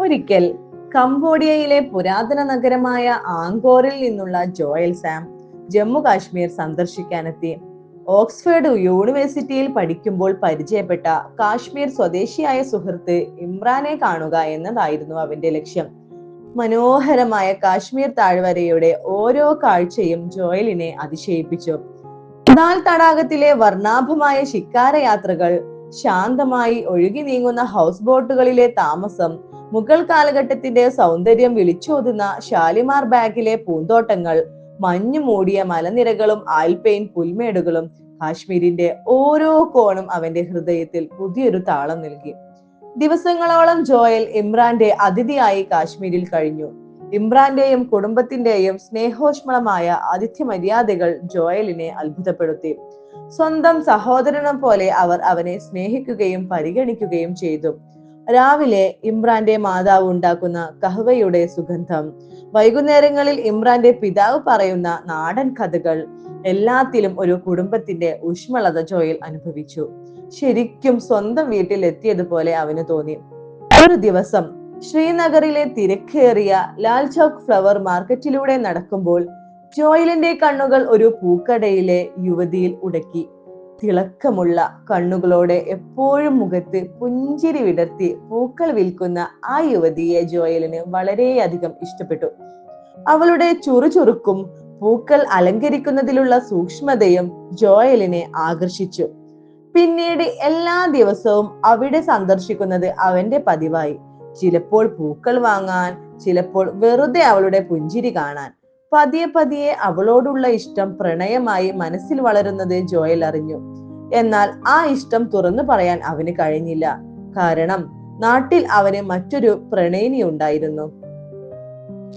ഒരിക്കൽ കംബോഡിയയിലെ പുരാതന നഗരമായ ആങ്കോറിൽ നിന്നുള്ള ജോയൽ സാം ജമ്മു കാശ്മീർ സന്ദർശിക്കാനെത്തി. ഓക്സ്ഫോർഡ് യൂണിവേഴ്സിറ്റിയിൽ പഠിക്കുമ്പോൾ പരിചയപ്പെട്ട കാശ്മീർ സ്വദേശിയായ സുഹൃത്ത് ഇമ്രാനെ കാണുക എന്നതായിരുന്നു അവന്റെ ലക്ഷ്യം. മനോഹരമായ കാശ്മീർ താഴ്വരയുടെ ഓരോ കാഴ്ചയും ജോയലിനെ അതിശയിപ്പിച്ചു. ദാൽ തടാകത്തിലെ വർണാഭമായ ശിക്കാര യാത്രകൾ ശാന്തമായി ഒഴുകി നീങ്ങുന്ന ഹൗസ് ബോട്ടുകളിലെ താമസം മുഗൾ കാലഘട്ടത്തിന്റെ സൗന്ദര്യം വിളിച്ചോതുന്ന ഷാലിമാർ ബാഗിലെ പൂന്തോട്ടങ്ങൾ മഞ്ഞു മൂടിയ മലനിരകളും ആൽപെയിൻ പുൽമേടുകളും കാശ്മീരിന്റെ ഓരോ കോണും അവന്റെ ഹൃദയത്തിൽ പുതിയൊരു താളം നൽകി. ദിവസങ്ങളോളം ജോയൽ ഇമ്രാന്റെ അതിഥിയായി കാശ്മീരിൽ കഴിഞ്ഞു. ഇമ്രാന്റെയും കുടുംബത്തിന്റെയും സ്നേഹോഷ്മളമായ ആതിഥ്യ മര്യാദകൾ ജോയലിനെ അത്ഭുതപ്പെടുത്തി. സ്വന്തം സഹോദരനെ പോലെ അവർ അവനെ സ്നേഹിക്കുകയും പരിഗണിക്കുകയും ചെയ്തു. രാവിലെ ഇമ്രാന്റെ മാതാവ് ഉണ്ടാക്കുന്ന കഹ്വയുടെ സുഗന്ധം. വൈകുന്നേരങ്ങളിൽ ഇമ്രാന്റെ പിതാവ് പറയുന്ന നാടൻ കഥകൾ എല്ലാത്തിലും ഒരു കുടുംബത്തിന്റെ ഊഷ്മളത ജോയിൽ അനുഭവിച്ചു. ശരിക്കും സ്വന്തം വീട്ടിൽ എത്തിയതുപോലെ അവന് തോന്നി. ഒരു ദിവസം ശ്രീനഗറിലെ തിരക്കേറിയ ലാൽ ചൗക്ക് ഫ്ലവർ മാർക്കറ്റിലൂടെ നടക്കുമ്പോൾ ജോയിലിന്റെ കണ്ണുകൾ ഒരു പൂക്കടയിലെ യുവതിയിൽ ഉടക്കി. തിളക്കമുള്ള കണ്ണുകളോടെ എപ്പോഴും മുഖത്ത് പുഞ്ചിരി വിടർത്തി പൂക്കൾ വിൽക്കുന്ന ആ യുവതിയെ ജോയലിന് വളരെയധികം ഇഷ്ടപ്പെട്ടു. അവളുടെ ചുറുചുറുക്കും പൂക്കൾ അലങ്കരിക്കുന്നതിലുള്ള സൂക്ഷ്മതയും ജോയലിനെ ആകർഷിച്ചു. പിന്നീട് എല്ലാ ദിവസവും അവിടെ സന്ദർശിക്കുന്നത് അവന്റെ പതിവായി. ചിലപ്പോൾ പൂക്കൾ വാങ്ങാൻ ചിലപ്പോൾ വെറുതെ അവളുടെ പുഞ്ചിരി കാണാൻ. പതിയെ പതിയെ അവളോടുള്ള ഇഷ്ടം പ്രണയമായി മനസ്സിൽ വളരുന്നത് ജോയൽ അറിഞ്ഞു. എന്നാൽ ആ ഇഷ്ടം തുറന്നു പറയാൻ അവന് കഴിഞ്ഞില്ല. കാരണം നാട്ടിൽ അവന് മറ്റൊരു പ്രണയിനി ഉണ്ടായിരുന്നു.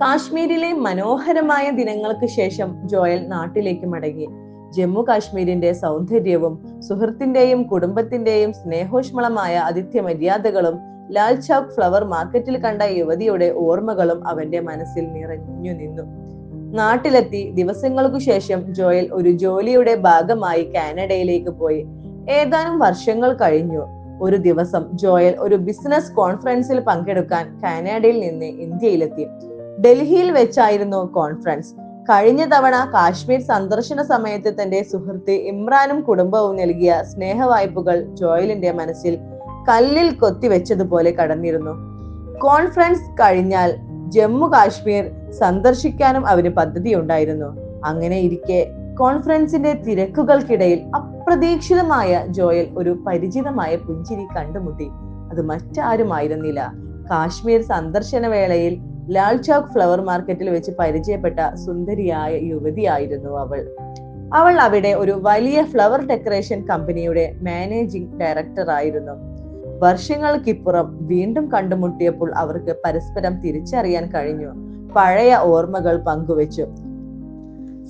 കാശ്മീരിലെ മനോഹരമായ ദിനങ്ങൾക്ക് ശേഷം ജോയൽ നാട്ടിലേക്ക് മടങ്ങി. ജമ്മു കാശ്മീരിന്റെ സൗന്ദര്യവും സുഹൃത്തിന്റെയും കുടുംബത്തിന്റെയും സ്നേഹോഷ്മളമായ അതിഥ്യ മര്യാദകളും ലാൽ ചൗക്ക് ഫ്ലവർ മാർക്കറ്റിൽ കണ്ട യുവതിയുടെ ഓർമ്മകളും അവന്റെ മനസ്സിൽ നിറഞ്ഞു നിന്നു. നാട്ടിലെത്തി ദിവസങ്ങൾക്കു ശേഷം ജോയൽ ഒരു ജോലിയുടെ ഭാഗമായി കാനഡയിലേക്ക് പോയി. ഏതാനും വർഷങ്ങൾ കഴിഞ്ഞു. ഒരു ദിവസം ജോയൽ ഒരു ബിസിനസ് കോൺഫറൻസിൽ പങ്കെടുക്കാൻ കാനഡയിൽ നിന്ന് ഇന്ത്യയിലെത്തി. ഡൽഹിയിൽ വെച്ചായിരുന്നു കോൺഫറൻസ്. കഴിഞ്ഞ തവണ കാശ്മീർ സന്ദർശന സമയത്ത് തന്റെ സുഹൃത്ത് ഇമ്രാനും കുടുംബവും നൽകിയ സ്നേഹവായ്പകൾ ജോയലിന്റെ മനസ്സിൽ കല്ലിൽ കൊത്തിവെച്ചതുപോലെ കടന്നിരുന്നു. കോൺഫറൻസ് കഴിഞ്ഞാൽ ജമ്മു കാശ്മീർ സന്ദർശിക്കാനും പദ്ധതി പദ്ധതിയുണ്ടായിരുന്നു. അങ്ങനെ ഇരിക്കെ കോൺഫറൻസിന്റെ തിരക്കുകൾക്കിടയിൽ അപ്രതീക്ഷിതമായ ജോയൽ ഒരു പരിചിതമായ പുഞ്ചിരി കണ്ടുമുട്ടി. അത് മറ്റാരുമായിരുന്നില്ല. കാശ്മീർ സന്ദർശന വേളയിൽ ലാൽ ചൗക്ക് ഫ്ലവർ മാർക്കറ്റിൽ വെച്ച് പരിചയപ്പെട്ട സുന്ദരിയായ യുവതിയായിരുന്നു അവൾ. അവൾ അവിടെ ഒരു വലിയ ഫ്ലവർ ഡെക്കറേഷൻ കമ്പനിയുടെ മാനേജിംഗ് ഡയറക്ടർ ആയിരുന്നു വർഷങ്ങൾക്കിപ്പുറം വീണ്ടും കണ്ടുമുട്ടിയപ്പോൾ അവർക്ക് പരസ്പരം തിരിച്ചറിയാൻ കഴിഞ്ഞു. പഴയ ഓർമ്മകൾ പങ്കുവച്ചു.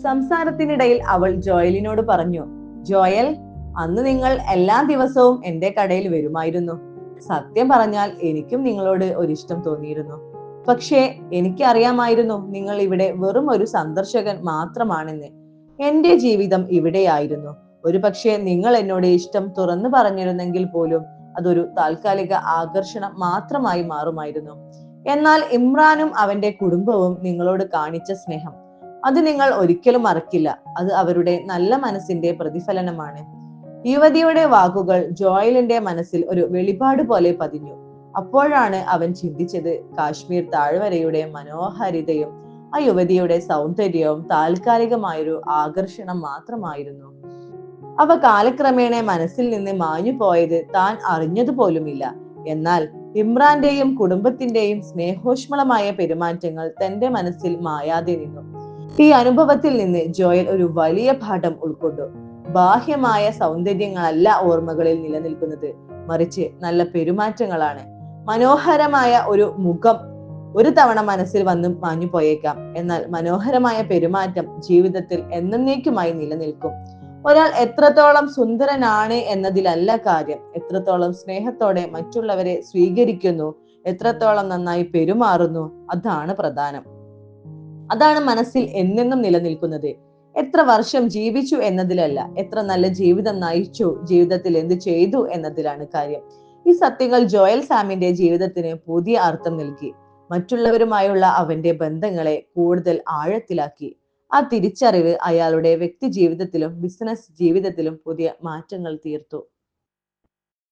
സംസാരത്തിനിടയിൽ അവൾ ജോയലിനോട് പറഞ്ഞു ജോയൽ അന്ന് നിങ്ങൾ എല്ലാ ദിവസവും എന്റെ കടയിൽ വരുമായിരുന്നു. സത്യം പറഞ്ഞാൽ എനിക്കും നിങ്ങളോട് ഒരിഷ്ടം തോന്നിയിരുന്നു. പക്ഷേ എനിക്കറിയാമായിരുന്നു നിങ്ങൾ ഇവിടെ വെറും ഒരു സന്ദർശകൻ മാത്രമാണെന്ന്. എന്റെ ജീവിതം ഇവിടെയായിരുന്നു. ഒരു പക്ഷേ നിങ്ങൾ എന്നോട് ഇഷ്ടം തുറന്നു പറഞ്ഞിരുന്നെങ്കിൽ പോലും അതൊരു താൽക്കാലിക ആകർഷണം മാത്രമായി മാറുമായിരുന്നു. എന്നാൽ ഇമ്രാനും അവന്റെ കുടുംബവും നിങ്ങളോട് കാണിച്ച സ്നേഹം. അത് നിങ്ങൾ ഒരിക്കലും മറക്കില്ല. അത് അവരുടെ നല്ല മനസ്സിന്റെ പ്രതിഫലനമാണ്. യുവതിയുടെ വാക്കുകൾ ജോയലിന്റെ മനസ്സിൽ ഒരു വെളിപാട് പോലെ പതിഞ്ഞു. അപ്പോഴാണ് അവൻ ചിന്തിച്ചത് കാശ്മീർ താഴ്വരയുടെ മനോഹാരിതയും ആ യുവതിയുടെ സൗന്ദര്യവും താൽക്കാലികമായൊരു ആകർഷണം മാത്രമായിരുന്നു. അവ കാലക്രമേണ മനസ്സിൽ നിന്ന് മാഞ്ഞു പോയത് താൻ അറിഞ്ഞതുപോലുമില്ല. എന്നാൽ ഇമ്രാന്റെയും കുടുംബത്തിന്റെയും സ്നേഹോഷ്മളമായ പെരുമാറ്റങ്ങൾ തന്റെ മനസ്സിൽ മായാതെ നിന്നു. ഈ അനുഭവത്തിൽ നിന്ന് ജോയൽ ഒരു വലിയ പാഠം ഉൾക്കൊണ്ടു. ബാഹ്യമായ സൗന്ദര്യങ്ങളല്ല ഓർമ്മകളിൽ നിലനിൽക്കുന്നത്. മറിച്ച് നല്ല പെരുമാറ്റങ്ങളാണ്. മനോഹരമായ ഒരു മുഖം ഒരു തവണ മനസ്സിൽ വന്ന് മാഞ്ഞു പോയേക്കാം എന്നാൽ മനോഹരമായ പെരുമാറ്റം ജീവിതത്തിൽ എന്നേക്കുമായി നിലനിൽക്കും. ഒരാൾ എത്രത്തോളം സുന്ദരനാണ് എന്നതിലല്ല കാര്യം. എത്രത്തോളം സ്നേഹത്തോടെ മറ്റുള്ളവരെ സ്വീകരിക്കുന്നു എത്രത്തോളം നന്നായി പെരുമാറുന്നു അതാണ് പ്രധാനം. അതാണ് മനസ്സിൽ എന്നെന്നും നിലനിൽക്കുന്നത്. എത്ര വർഷം ജീവിച്ചു എന്നതിലല്ല എത്ര നല്ല ജീവിതം നയിച്ചു ജീവിതത്തിൽ എന്ത് ചെയ്തു എന്നതിലാണ് കാര്യം. ഈ സത്യങ്ങൾ ജോയൽ സാമിന്റെ ജീവിതത്തിന് പുതിയ അർത്ഥം നൽകി. മറ്റുള്ളവരുമായുള്ള അവന്റെ ബന്ധങ്ങളെ കൂടുതൽ ആഴത്തിലാക്കി. ആ തിരിച്ചറിവ് അയാളുടെ വ്യക്തി ജീവിതത്തിലും ബിസിനസ് ജീവിതത്തിലും പുതിയ മാറ്റങ്ങൾ തീർത്തു.